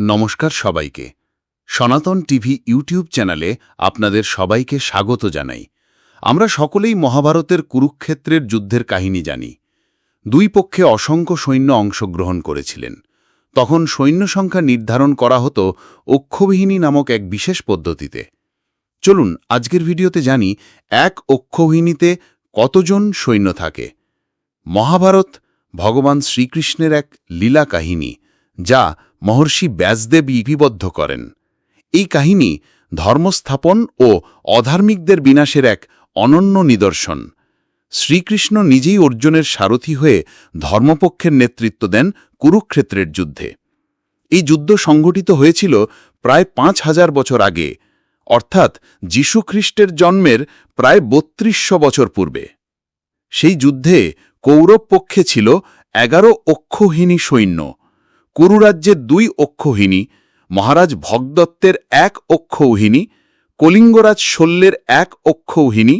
নমস্কার সবাইকে। সনাতন টিভি ইউটিউব চ্যানেলে আপনাদের সবাইকে স্বাগত জানাই। আমরা সকলেই মহাভারতের কুরুক্ষেত্রের যুদ্ধের কাহিনী জানি। দুই পক্ষে অসংখ্য সৈন্য অংশগ্রহণ করেছিলেন। তখন সৈন্য সংখ্যা নির্ধারণ করা হতো অক্ষবিহীনী নামক এক বিশেষ পদ্ধতিতে। চলুন, আজকের ভিডিওতে জানি এক অক্ষবিহীনীতে কতজন সৈন্য থাকে। মহাভারত ভগবান শ্রীকৃষ্ণের এক লীলা কাহিনী, যা মহর্ষি ব্যাসদেব লিপিবদ্ধ করেন। এই কাহিনী ধর্মস্থাপন ও অধার্মিকদের বিনাশের এক অনন্য নিদর্শন। শ্রীকৃষ্ণ নিজেই অর্জুনের সারথি হয়ে ধর্মপক্ষের নেতৃত্ব দেন কুরুক্ষেত্রের যুদ্ধে। এই যুদ্ধ সংঘটিত হয়েছিল প্রায় পাঁচ হাজার বছর আগে, অর্থাৎ যীশুখ্রিস্টের জন্মের প্রায় বত্রিশশো বছর পূর্বে। সেই যুদ্ধে কৌরব পক্ষে ছিল এগারো অক্ষহীনী সৈন্য কুরুরাজ্যের দুই অক্ষহীনী মহারাজ ভগদত্তের এক অক্ষৌহিনী কলিঙ্গরাজ শল্যের এক অক্ষৌহিনী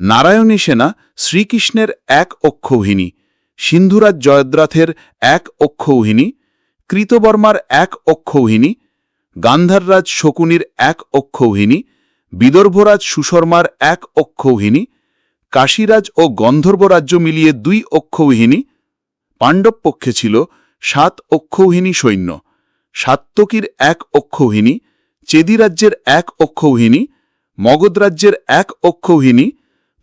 নারায়ণী সেনা শ্রীকৃষ্ণের এক অক্ষৌহিনী সিন্ধুরাজ জয়দ্রাথের এক অক্ষৌহিনী কৃতবর্মার এক অক্ষৌহিনী গান্ধাররাজ শকুনির এক অক্ষৌহিনী বিদর্ভরাজ সুশর্মার এক অক্ষৌহিনী কাশীরাজ ও গন্ধর্ব রাজ্য মিলিয়ে দুই অক্ষৌহিনী পাণ্ডব পক্ষে ছিল সাত অক্ষৌহিনী সৈন্য, সাত্তকীর এক অক্ষৌহিনী চেদি রাজ্যের এক অক্ষৌহিনী মগধ রাজ্যের এক অক্ষৌহিনী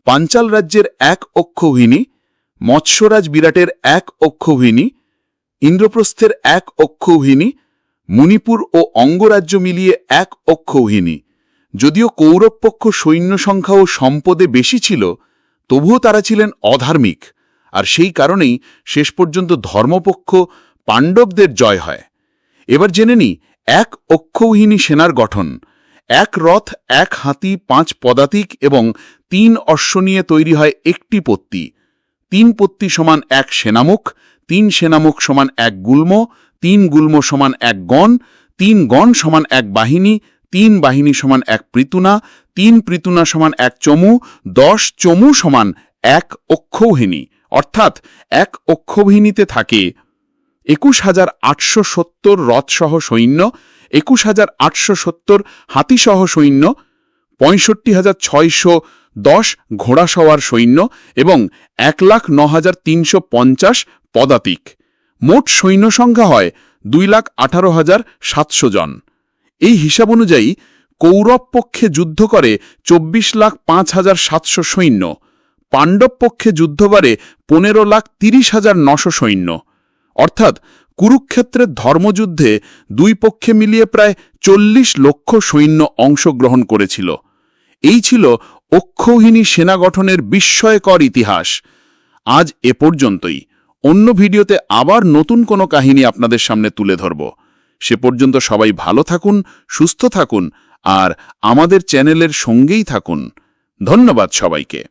পাঞ্চাল রাজ্যের এক অক্ষৌহিনী মৎস্যরাজ বিরাটের এক অক্ষৌহিনী ইন্দ্রপ্রস্থের এক অক্ষৌহিনী মণিপুর ও অঙ্গরাজ্য মিলিয়ে এক অক্ষৌহিনী যদিও কৌরবপক্ষ সৈন্য সংখ্যা ও সম্পদে বেশি ছিল, তবুও তারা ছিলেন অধার্মিক। আর সেই কারণেই শেষ পর্যন্ত ধর্মপক্ষ পাণ্ডবদের জয় হয়। এবার জেনে নি, এক অক্ষৌহিনী সেনার গঠন, এক রথ, এক হাতি, পাঁচ পদাতিক এবং তিন অশ্ব নিয়ে তৈরি হয় একটি পত্তি। তিন পত্তি সমান এক সেনামুখ, তিন সেনামুখ সমান এক গুল্ম, তিন গুল্ম সমান এক গণ, তিন গণ সমান এক বাহিনী, তিন বাহিনী সমান এক পৃতুনা, তিন পৃতুনা সমান এক চমু, দশ চমু সমান এক অক্ষৌহিনী অর্থাৎ এক অক্ষৌহিনীতে থাকে। একুশ হাজার আটশো সত্তর রথসহ সৈন্য, একুশ হাজার আটশো সত্তর হাতিসহ সৈন্য, পঁয়ষট্টি হাজার ছয়শো দশ ঘোড়াসওয়ার সৈন্য এবং এক লাখ ন হাজার তিনশো পঞ্চাশ পদাতিক। মোট সৈন্য সংখ্যা হয় দুই লাখ আঠারো হাজার সাতশো জন। এই হিসাব অনুযায়ী কৌরব পক্ষে যুদ্ধ করে চব্বিশ লাখ পাঁচ হাজার সাতশো সৈন্য। পাণ্ডব পক্ষে যুদ্ধ করে পনেরো লাখ তিরিশ হাজার নশো সৈন্য। অর্থাৎ কুরুক্ষেত্রের ধর্মযুদ্ধে দুই পক্ষে মিলিয়ে প্রায় চল্লিশ লক্ষ সৈন্য অংশগ্রহণ করেছিল। এই ছিল অক্ষৌহিনী সেনা গঠনের বিস্ময়কর ইতিহাস। আজ এ পর্যন্তই। অন্য ভিডিওতে আবার নতুন কোনো কাহিনী আপনাদের সামনে তুলে ধরব। সে পর্যন্ত সবাই ভালো থাকুন, সুস্থ থাকুন, আর আমাদের চ্যানেলের সঙ্গেই থাকুন। ধন্যবাদ সবাইকে।